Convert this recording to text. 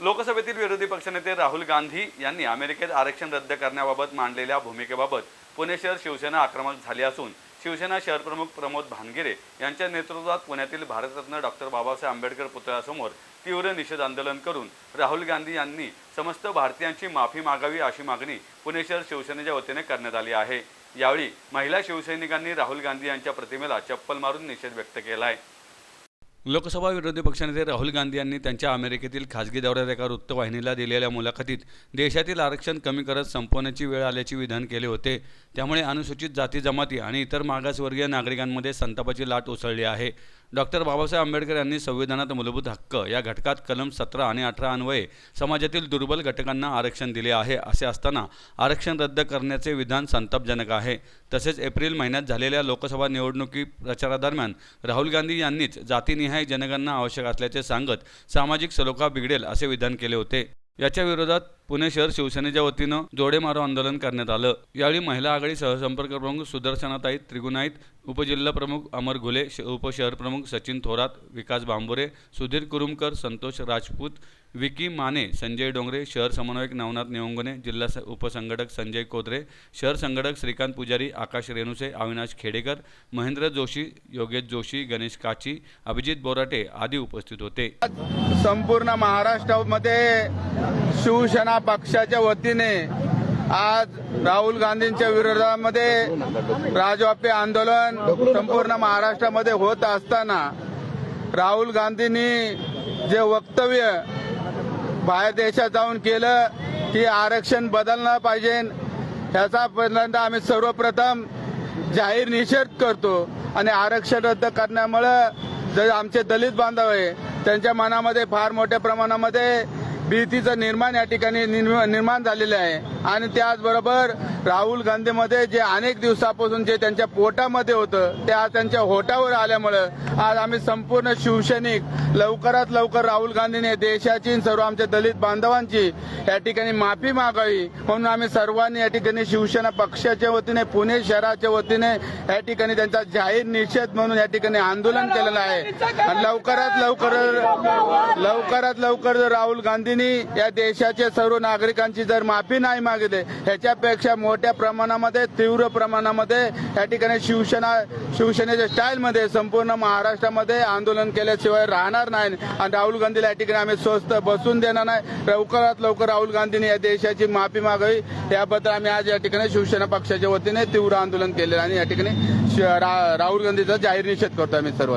लोकसभेतील विरोधी पक्षनेते राहुल गांधी यांनी अमेरिकेत आरक्षण रद्द करण्याबाबत मांडलेल्या भूमिकेबाबत पुणे शहर शिवसेना आक्रमक झाली असून शिवसेना शहरप्रमुख प्रमोद भानगिरे यांच्या नेतृत्वात पुण्यातील भारतरत्न डॉक्टर बाबासाहेब आंबेडकर पुतळ्यासमोर तीव्र निषेध आंदोलन करून राहुल गांधी यांनी समस्त भारतीयांची माफी मागावी अशी मागणी पुणे शहर शिवसेनेच्या वतीने करण्यात आली आहे. यावेळी महिला शिवसैनिकांनी राहुल गांधी यांच्या प्रतिमेला चप्पल मारून निषेध व्यक्त केला आहे लोकसभा विरोधी पक्षनेते राहुल गांधी यांनी त्यांच्या अमेरिकेतील खासगी दौऱ्यात एका वृत्तवाहिनीला दिलेल्या मुलाखतीत देशातील आरक्षण कमी करत संपवण्याची वेळ आल्याचे विधान केले होते. त्यामुळे अनुसूचित जाती जमाती आणि इतर मागासवर्गीय नागरिकांमध्ये संतापाची लाट उसळली आहे. डॉक्टर बाबासाहेब आंबेडकर यांनी संविधानात मूलभूत हक्क या घटकात कलम सतरा आणि अठरा अन्वये समाजातील दुर्बल घटकांना आरक्षण दिले आहे असे असताना आरक्षण रद्द करण्याचे विधान संतापजनक आहे. तसेच एप्रिल महिन्यात झालेल्या लोकसभा निवडणुकी प्रचारादरम्यान राहुल गांधी यांनीच जातीनिहाय जनगणना आवश्यक असल्याचे सांगत सामाजिक सलोखा बिघडेल असे विधान केले होते. याच्या विरोधात पुणे शहर शिवसेनेच्या वतीनं जोडे मारो आंदोलन करण्यात आलं. यावेळी महिला आघाडी सहसंपर्क प्रमुख सुदर्शनाताई त्रिगुणाईत उपजिल्हा प्रमुख अमर घुले श उपशहर प्रमुख सचिन थोरात विकास बांबोरे सुधीर कुरुमकर संतोष राजपूत विकी माने संजय डोंगरे शहर समन्वयक नवनाथ निवंगणे जिल्हा उपसंघटक संजय कोदरे शहर संघटक श्रीकांत पुजारी आकाश रेणुसे अविनाश खेडेकर महेंद्र जोशी योगेश जोशी गणेश काची अभिजित बोराटे आदी उपस्थित होते. संपूर्ण महाराष्ट्रामध्ये शिवसेना पक्षाच्या वतीने आज राहुल गांधींच्या विरोधामध्ये राजवापी आंदोलन संपूर्ण महाराष्ट्रामध्ये होत असताना राहुल गांधींनी जे वक्तव्य बाहेर देशात जाऊन केलं की आरक्षण बदललं पाहिजे. ह्याचा पहिल्यांदा आम्ही सर्वप्रथम जाहीर निषेध करतो. आणि आरक्षण रद्द करण्यामुळं जे आमचे दलित बांधव आहे त्यांच्या मनामध्ये फार मोठ्या प्रमाणामध्ये भीतीचं निर्माण या ठिकाणी निर्माण झालेलं आहे. आणि त्याचबरोबर राहुल गांधीमध्ये जे अनेक दिवसापासून जे त्यांच्या पोटामध्ये होतं ते आज त्यांच्या होटावर आल्यामुळं आज आम्ही संपूर्ण शिवसैनिक लवकरात लवकर राहुल गांधीने देशाची आणि सर्व आमच्या दलित बांधवांची या ठिकाणी माफी मागावी म्हणून आम्ही सर्वांनी या ठिकाणी शिवसेना पक्षाच्या वतीने पुणे शहराच्या वतीने या ठिकाणी त्यांचा जाहीर निषेध म्हणून या ठिकाणी आंदोलन केलेलं आहे. आणि लवकरात लवकर लवकरात लवकर जर राहुल गांधींनी या देशाच्या सर्व नागरिकांची जर माफी नाही मागितले. ह्याच्यापेक्षा मोठ्या प्रमाणामध्ये तीव्र प्रमाणामध्ये या ठिकाणी शिवसेना शिवसेनेच्या स्टाईलमध्ये संपूर्ण महाराष्ट्रामध्ये आंदोलन केल्याशिवाय राहणार नाही. आणि राहुल गांधीला या ठिकाणी आम्ही स्वस्त बसून देणार नाही. लवकरात लवकर राहुल गांधींनी या देशाची माफी मागावी. याबद्दल आम्ही आज या ठिकाणी शिवसेना पक्षाच्या वतीने तीव्र आंदोलन केले आणि या ठिकाणी राहुल गांधीचा जाहीर निषेध करतो आम्ही सर्व